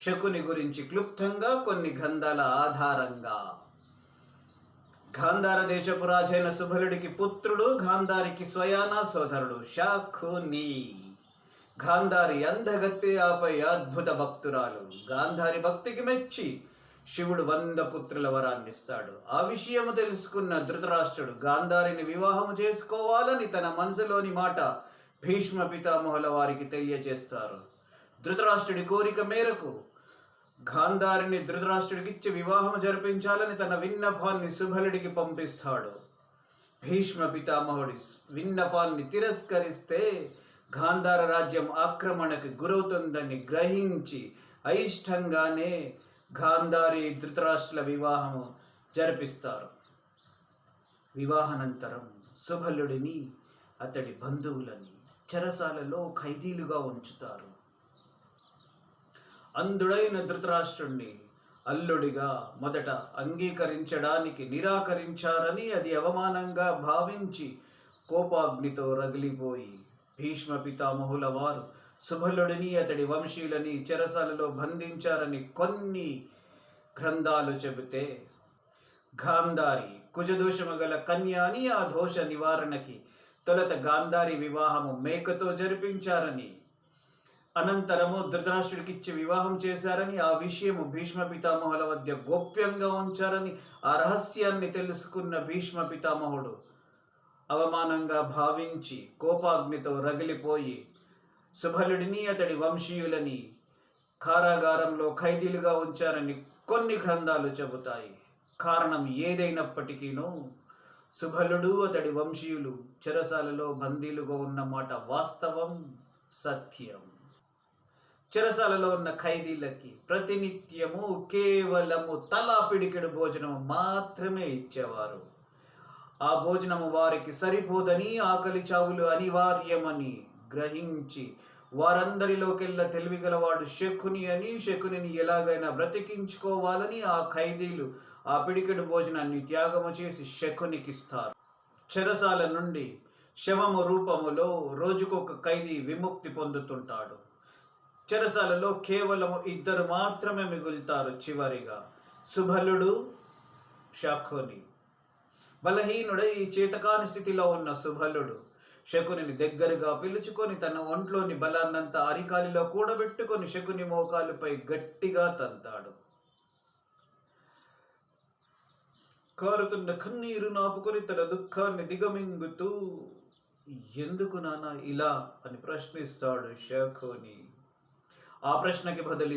శకుని గురించి క్లుప్తంగా కొన్ని గ్రంథాల ఆధారంగా. గాంధార దేశపు రాజైన సుభలుడికి పుత్రుడు గాంధారికి స్వయాన సోదరుడు శాఖుని గాంధారి అందగత్తి ఆపై అద్భుత భక్తురాలు. గాంధారి భక్తికి మెచ్చి శివుడు వంద పుత్రుల వరాన్నిస్తాడు ఆ విషయము తెలుసుకున్న ధృతరాష్ట్రుడు గాంధారిని వివాహము చేసుకోవాలని తన మనసులోని మాట భీష్మ పితామహుల వారికి తెలియజేస్తారు. ధృతరాష్ట్రుడి కోరిక మేరకు గాంధారిని ధృతరాష్ట్రుడికిచ్చి వివాహం జరిపించాలని తన విన్నపాన్ని సుభలుడికి పంపిస్తాడు. భీష్మ పితామహుడి విన్నపాన్ని తిరస్కరిస్తే గాంధార రాజ్యం ఆక్రమణకి గురవుతుందని గ్రహించి అయిష్టంగానే గాంధారి ధృతరాష్ట్రుల వివాహము జరిపిస్తారు. వివాహానంతరం సుభలుడిని అతడి బంధువులని చెరసాలలో ఖైదీలుగా ఉంచుతారు. అంధుడైన ధృతరాష్ట్రుణ్ణి అల్లుడిగా మొదట అంగీకరించడానికి నిరాకరించారని అది అవమానంగా భావించి కోపాగ్నితో రగిలిపోయి భీష్మ పితామహుల వారు సుబలుడిని అతడి వంశీయులని చెరసాలలో బంధించారని కొన్ని గ్రంథాలు చెబితే గాంధారి కుజదోషము గల కన్య అని ఆ దోష నివారణకి తొలత గాంధారి వివాహము మేకతో జరిపించారని అనంతరము ధృతరాష్ట్రుడికిచ్చి వివాహం చేశారని ఆ విషయము భీష్మ పితామహుల మధ్య గోప్యంగా ఉంచారని ఆ రహస్యాన్ని తెలుసుకున్న భీష్మ పితామహుడు అవమానంగా భావించి కోపాగ్నితో రగిలిపోయి సుభలుడిని అతడి వంశీయులని కారాగారంలో ఖైదీలుగా ఉంచారని కొన్ని గ్రంథాలు చెబుతాయి. కారణం ఏదైనప్పటికీనూ సుభలుడు అతడి వంశీయులు చెరసాలలో బందీలుగా ఉన్నమాట వాస్తవం సత్యం. చెరసాలలో ఉన్న ఖైదీలకి ప్రతినిత్యము కేవలము తల పిడికెడు భోజనము మాత్రమే ఇచ్చేవారు. ఆ భోజనము వారికి సరిపోదని ఆకలి చావులు అనివార్యమని గ్రహించి వారందరిలోకెల్లా తెలివిగలవాడు శకుని అని శకునిని ఎలాగైనా బ్రతికించుకోవాలని ఆ ఖైదీలు ఆ పిడికెడు భోజనాన్ని త్యాగము చేసి శకునికిస్తారు. చెరసాల నుండి శవము రూపములో రోజుకొక ఖైదీ విముక్తి పొందుతుంటాడు. చెరసాలలో కేవలము ఇద్దరు మాత్రమే మిగులుతారు చివరిగా. సుబలుడు శకుని బలహీనుడై చేతకాని స్థితిలో ఉన్న సుబలుడు శకునిని దగ్గరగా పిలుచుకొని తన ఒంట్లోని బలాన్నంతా అరికాలిలో కూడబెట్టుకొని శకుని మోకాలుపై గట్టిగా తంతాడు. కారుతున్న కన్నీరు నాపుకొని తన దుఃఖాన్ని దిగమింగుతూ ఎందుకు నానా ఇలా? అని ప్రశ్నిస్తాడు శకుని आ प्रश्न के बदलू